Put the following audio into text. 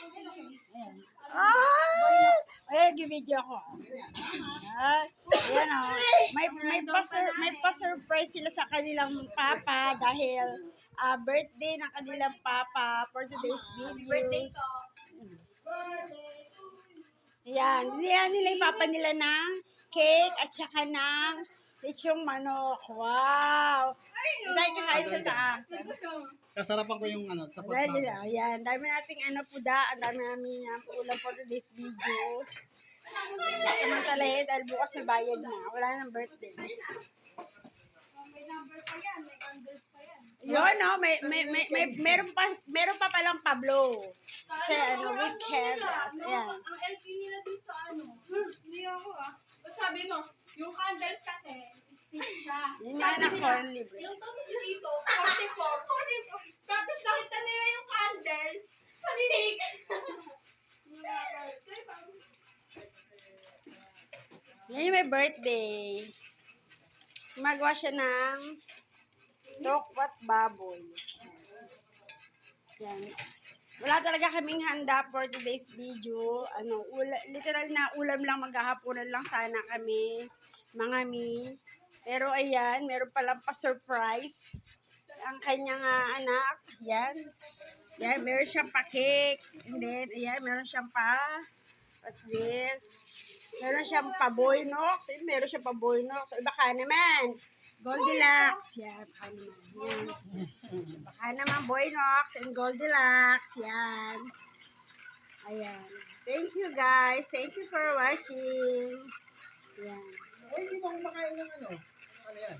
Ayan. Ay! Ayan, give-video ko. Ayan. Ayan, oh. May, may, pa-sur may pa-surprise sila sa kanilang papa dahil ah, birthday ng kanilang papa for today's video. Birthday ko. Ayan, niyan nila yung papa nila ng cake at saka ng lechong manok. Wow! Dahil kakain sa taas. Kasarapan ko yung ano, takot Dahil na. nila, ayan, dami nating ano puda, ang dami namin yung ulam for today's video. Samantalahin, dahil bukas may bayad na. Wala nang birthday. May number pa yan. May candles pa yan. Yun, no, may, may, may, may, meron pa, meron pa palang Pablo. Kasi ano, weekend. Ayan. Ang LP nila dito sa ano. Hindi ako ah. O sabi mo, yung candles kasi, stick siya. Yun nga Sabi nila, libre. Yung to si Tito, 44. 44. Tapos nakita nila yung candles, stick. Yung may birthday. Magawa siya ng tokwat baboy. Yan. Wala talaga kaming handa for today's video. Ano, ula, literal na ulam lang, maghahaponan lang sana kami, mga mi. Pero ayan, meron palang pa-surprise. Ang kanyang ah, anak, yan. Yan, meron siyang pa-cake. And then, ayan, meron siyang pa, what's this? Meron siyang pa-boy nox. Eh, meron siyang pa-boy nox. Eh, baka naman. Goldilocks. Yan, baka naman. Yan. Baka naman boy nox and Goldilocks. Yan. Ayan. Thank you guys. Thank you for watching. Yan. Eh, hindi mo kumakain ng ano. Ano yan?